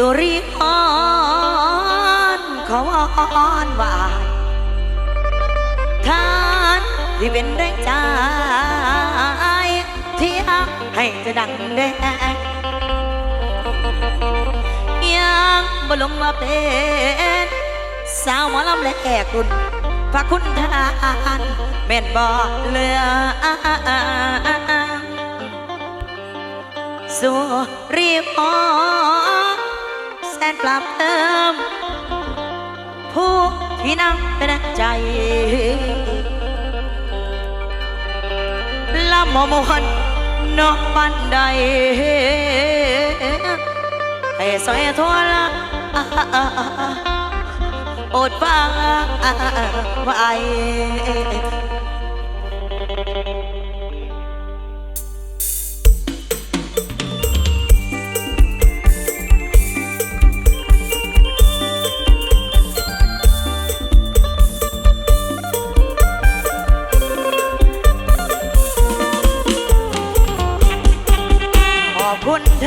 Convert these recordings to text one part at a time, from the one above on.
สุริพรขอวอนวายทานที่เป็นแรงใจที่หักให้จะดังแดงยังบ่ลงมาเป็นสาวหมอลำและแอกรุ่นพระคุณทานแม่นบ่เลือสุริพรแสน ปราบเติม ผู้ที่นั่งเป็นใจละมอมวนนอกบันไดให้สอยทั่วละอดฟังไว้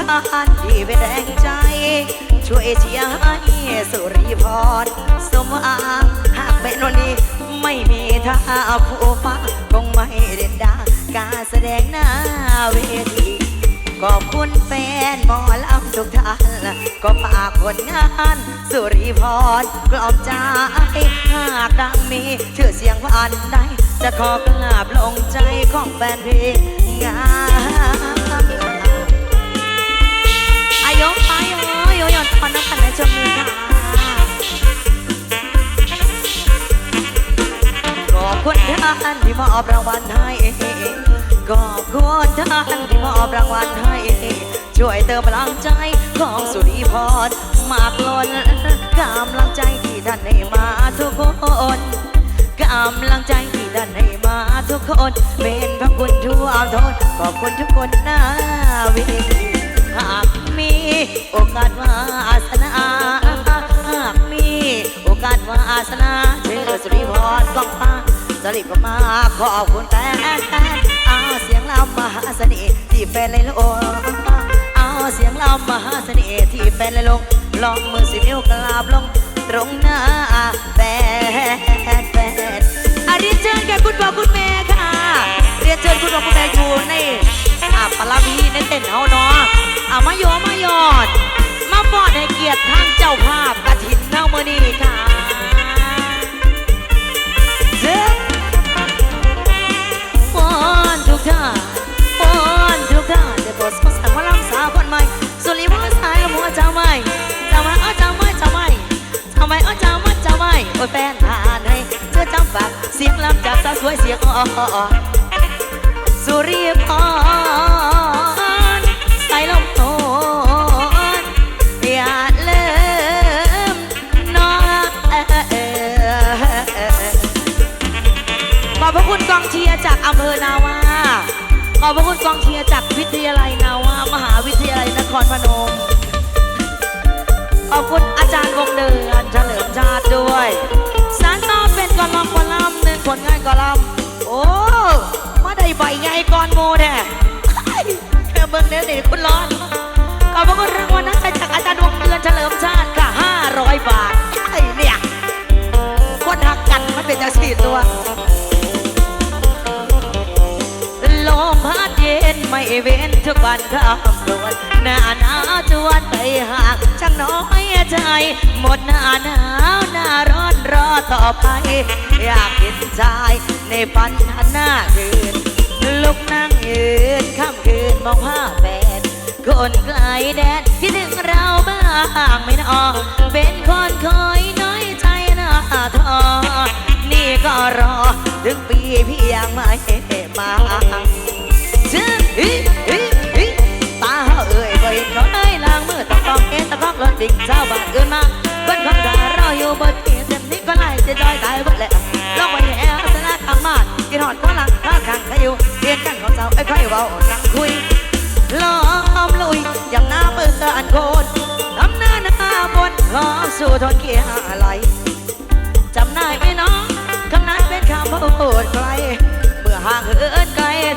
ท่านที่เป็นแรงใจ ช่วยเชียร์ให้สุริพรสมอางหากเป็นวันนี้ ไม่มีท่าผู้ฟ้าคงไม่เด่นดังการแสดงหน้าเวทีขอบคุณแฟนหมอลำทุกท่าน ก็ฝากผลงานสุริพรกลอบใจหากดังมีชื่อเสียงวันใดจะขอกราบลงใจของแฟนเพลงงาม อายกไปโอ้ยโอ้ยตอนน้ำกันนะชมนี้ค่ะขอบคุณท่านที่มอบรางวัลให้ขอบคุณท่านที่มอบรางวัลให้ช่วยเติมพลังใจของสุริพรมากล้นกำลังใจที่ท่านให้มาทุกคนกำลังใจที่ท่านให้มาทุกคน เป็นพระคุณทั่วทนขอบคุณทุกคนน้าเวที หากมีโอกาสวาสนาหากมีโอกาสวาสนาเชื่อสุริพรกองฟ้าสลิปก็มาขอบคุณแต่เอาเสียงลำมหาเสน่ห์ที่เป็นเลยโลเอาเสียงลำมหาเสน่ห์ที่เป็นเลยลงลองมือสินิ้วกราบลงตรงหน้าแฟนแฟนอาเรียนเชิญแก่คุณพ่อคุณแม่ค่ะ เรียนเชิญคุณพ่อคุณแม่อยู่ในอาปลาพีในเต้นเฮาเนาะ อามาโยมาหยอด มาบอดให้เกียรติทางเจ้าภาพกระถินเท่ามือนี้ค่ะเจ้อนทุกท่านวอนทุกท่าเดี๋ยวโปรดสงสารมาลำสาวคนใหม่สุริวาสายหัวเจ้าใหม่เจ้าใหม่เออเจ้าใหม่เจ้าใหม่เจ้าใหม่เออเจ้าใหม่เจ้าใหม่โอ้ยแฟนทานให้เชื่อจำฝากเสียงลำจากสาวสวยเสียงอ่อสุริพร อบพระคุณกองเชียร์จากอำเภอนาวาขอบพระคุณกองเชียร์จากวิทยาลัยนาวามหาวิทยาลัยนครพนม ขอบคุณอาจารย์วงเดือนเฉลิมชาติด้วยสารต่อเป็นกอลำกอลำหนึ่งผลงานกอลำโอ้มาได้ใบใหญ่ก่อนโมแท้แค่เบิ่งเนี้ยนี่คุณร้อนขอบพระคุณรางวัลนักจากอาจารย์วงเดือนเฉลิมชาติค่ะ500 บาทไอ้เนี่ยคนหักกันมันเป็นจังสีตัว ไม่เว้นทุกวันข้ามรวนหน้าหนาวจวนไปห่างช่างน้อยใจ หมดหน้าหนาวหน้าร้อนรอต่อไป อยากเห็นชายในฝันหันหน้าคืนลุกนั่งยืนข้ามคืนมองภาพแฟนคนไกลแดนที่ถึงเราบ้างไม่นอเป็นคนคอยน้อยใจหน้าทอนี่ก็รอ ถึงปีพี่ยังไม่มาชื่ อฮิฮิฮิตาเอ่ยบ่เห็นเขาได้ลางมือตะกองเอ็นตะกองรถดิ่งชาบ้านเกินมาคนคำด่าเราอยู่บนเตียงเต็มนี้ก็ไล่จะจอยตายหมดแหละลองไปแห่สนะทางมาดกินหอดข้างหลังข้าข้างใครอยู่เรียนกันของเจ้าไอ้ใครเบานั่งคุยล้อมลุยย่างหน้าเปิดอันโคนทำหน้าหน้าบนขอสู่ทนเกียร์ไรจ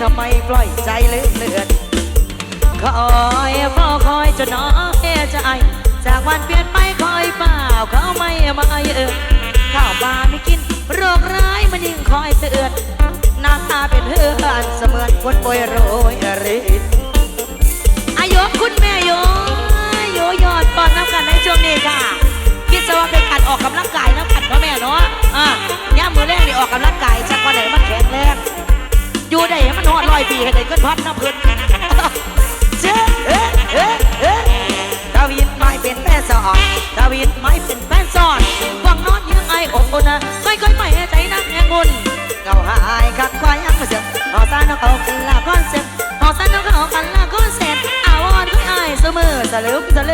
ทำไมปล่อยใจลืมเลือนคอยเฝ้าคอยจนน้อยใจ จากวันเปลี่ยนไปคอยเปล่าเขาไม่มาเยือนข้าวปลาไม่กิน โรคร้ายมันยิ่งคอยเตือนหน้าตาเป็นเพื่อนเสมือนคนป่วยโรยรินอายุคุณแม่โยโยยอดก่อนน้ำกันในช่วงนี้ค่ะคิดซะว่าเป็นการออกกำลังกายน้ำกันเนาะแม่เนาะอะย่ามมือแรกนี่ออกกำลังกายชักวันไหนมันแข็งแรง อยู่ได้มันหอดลอยปีให้ได้ขึ้นพัดน้ำพื้นเจ๊เอ๊ะเอ๊ะเอ๊ะดาวิดไม่เป็นแฟนสอนดาวิดไม่เป็นแฟนสอนวังนอนยังไงอบอุ่นนะค่อยๆไปให้ใจนักแห่งบุญเงาหายคักควายยังมาเสียงหอซานกเอากันละก้อนเซ็ตหอซานกเอากันละก้อนเซ็ตอาวอนค่อยอายเสมอสลืมสลื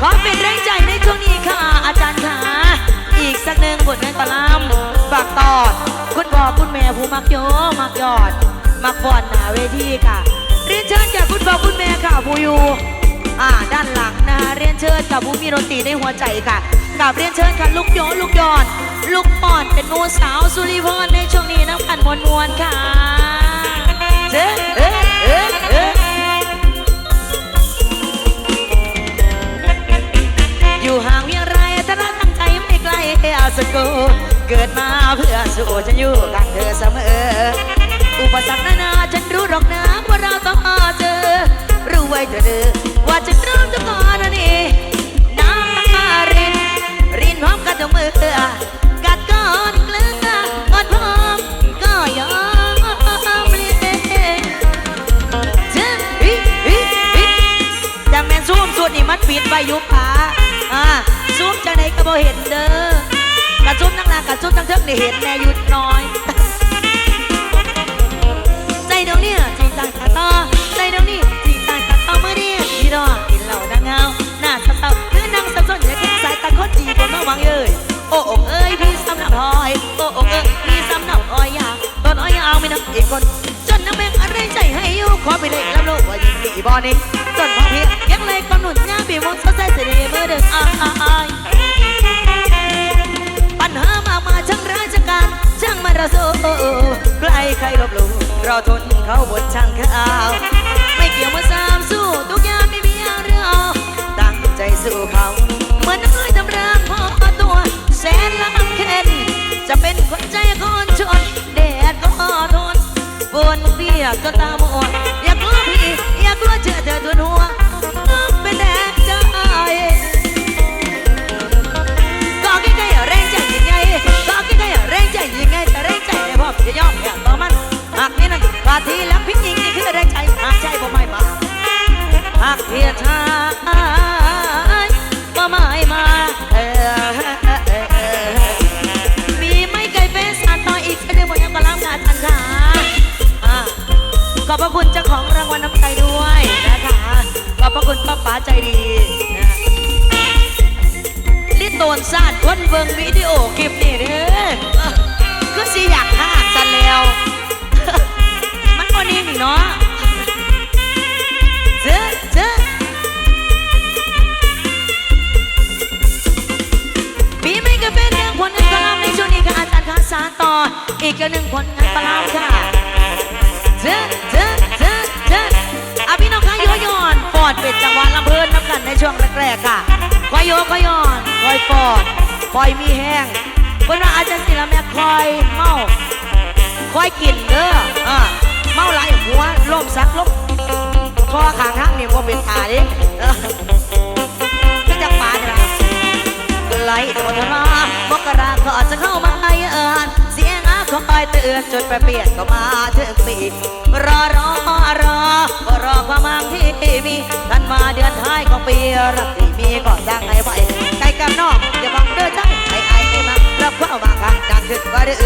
ขอเป็นแรงใจในช่วงนี้ค่ะ อาจารย์ค่ะ อีกสักหนึ่งบทเพลงกลำฝากตอด คุณพ่อคุณแม่ผู้มักโยมักยอด มักฟอนหนาเวทีค่ะ เรียนเชิญจากคุณพ่อคุณแม่ค่ะผู้อยู่อ่าด้านหลังนะคะเรียนเชิญกับผู้มีดนตรีในหัวใจค่ะกับเรียนเชิญค่ะลูกโยลูกยอด ลูกปอนเป็นงูสาวสุริพรในช่วงนี้น้ำกันมวลมวลค่ะเจ๊ เกิดมาเพื่อสู้ฉันอยู่ข้างเธอเสมอ อุปสรรคนานาฉันรู้หรอกนะว่าเราต้องเจอ รู้ไว้เถอะเด้อว่าจะเริ่มจะก่อนนี่น้ำตาริน รินพร้อมกันทุกมือกัดก้อนเกลืออดพร้อมก็ยอมเลี้ยงเจ้าอิอิอิจังแมนซูมสุดนี่มันปิดไว้อยุบผาอ่าซูมจังไหนก็บ่เห็นเด้อ กระซุมนั่งล่างกระซุมทั้งเทิงนี่เห็นแน่หยุดน้อย ใจเดี๋ยวนี้จริงจังขาต่อใจเดี๋ยวนี้จริงจังขาต่อเมื่อนี้ที่รอกินเหล้านางเงาหน้าเศร้าๆหรือนั่งสับสนอย่าแค่สายตาคนจีบนมาวังเอ้ยโอ้อกเอ้ยพี่สำนักหอยโอ้อกเอ้ยพี่สำนักอ้อยยาต้นอ้อยยางไม่นับอีกคนจนน้ำแมงอะไรใจให้อยู่ขอไปเลยรับรู้ว่ายิงดีบอนี่จนพอเพียงยังเลยกำหนดงานปีวงสดใสเสด็จเมื่อเดินอ้าย การช่างมาระโซใครใครลบหลู่เราทนเขาบนช่างข้าวไม่เกี่ยวมาสามสู้ทุกอย่างไม่มีเรื่องเอตั้งใจสู้เขาเหมือนน้อยทำรางพอตัวแสนลำเค็นจะเป็นคนใจคนชนแดดก็ทนบนเปียกก็ตาม ย่อจะยอมอย่ต่อมัน หากนี่นั่นกาทีแล้วพิจิงนี่คือแรงใจหากใจบ่ไม่มาหากเพียชายบ่ไม่มาเออมีไม่ไกลเฟสอันต่ออีกสักหนึ่งวันยังกำลังงานอันค่ะอ่าขอบพระคุณเจ้าของรางวัลน้ำใจด้วยนะคะขอบพระคุณป้าป๋าใจดีลิโตนซาดคนเบิ่งวิดีโอคลิปนี่เด้อ ในช่วงแรกๆค่ะคอยโยคอยยอนคอยฟอดคอยมีแห้งคนว่าอาจารย์ศิลาแม่คอยเมาคอยกินเด้ออ่าเมาไหลายหัวลมซักลมคอขางห้างนี่ว่าเป็นตาดิก็จะปาเนี่ยนะไหลโดนมามกระ ดือนจนแปรเปลี่ยนก็มาถึงปีรอรอรอก็รอความมังที่มีท่านมาเดือนท้ายของปีรักที่มีก็สร้างให้ไหวไกลกับนอกอย่าบังเด้อใจไอ้ไอ้ไม่มารับเข้ามาค่ะดังขึ้นว่าเด้อ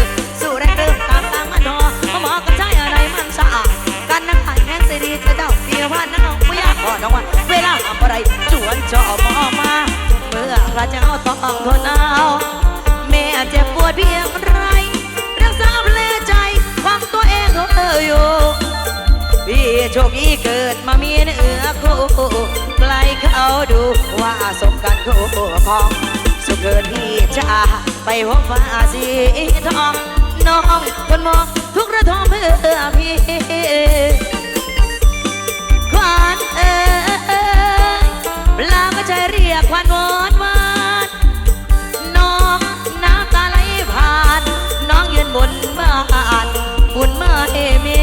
สู้แรงเดิมตามตามมันนอมาหมอก็ใช้อะไรมันสะอาดกันนั่งไข่แห้งสิดีจะเจ้าเดียวพันนั่งไม่อยากขอน้องว่าเวลาทำอะไรจวนจอมอมาเมื่อพระเจ้าต้องทนเอาแม่เจ็บปวดเพียงไร ตัวเองเขาเอออยู่พี่โชคดีเกิดมามีเนื้อคู่ไกลเขาดูว่าสมกันคู่ของสุขเกินพี่จะไปพบฟ้าสีทองน้องคนมองทุกระทมเพื่อพี่ควานเอ้ยเวลาก็ใจเรียกควานวอนวานน้องน้ำตาไหลผ่าน น้องยืนบนบ้าน บุญไม่มี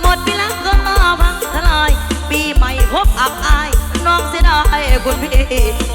หมดเวลาก็พังทลาย ปีใหม่พบอับอาย น้องเสียดายคุณพี่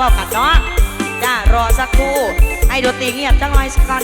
ว่ากันเนาะจ้ารอสักครู่ให้ดนตรีเงียบจังหน่อยสักก่อน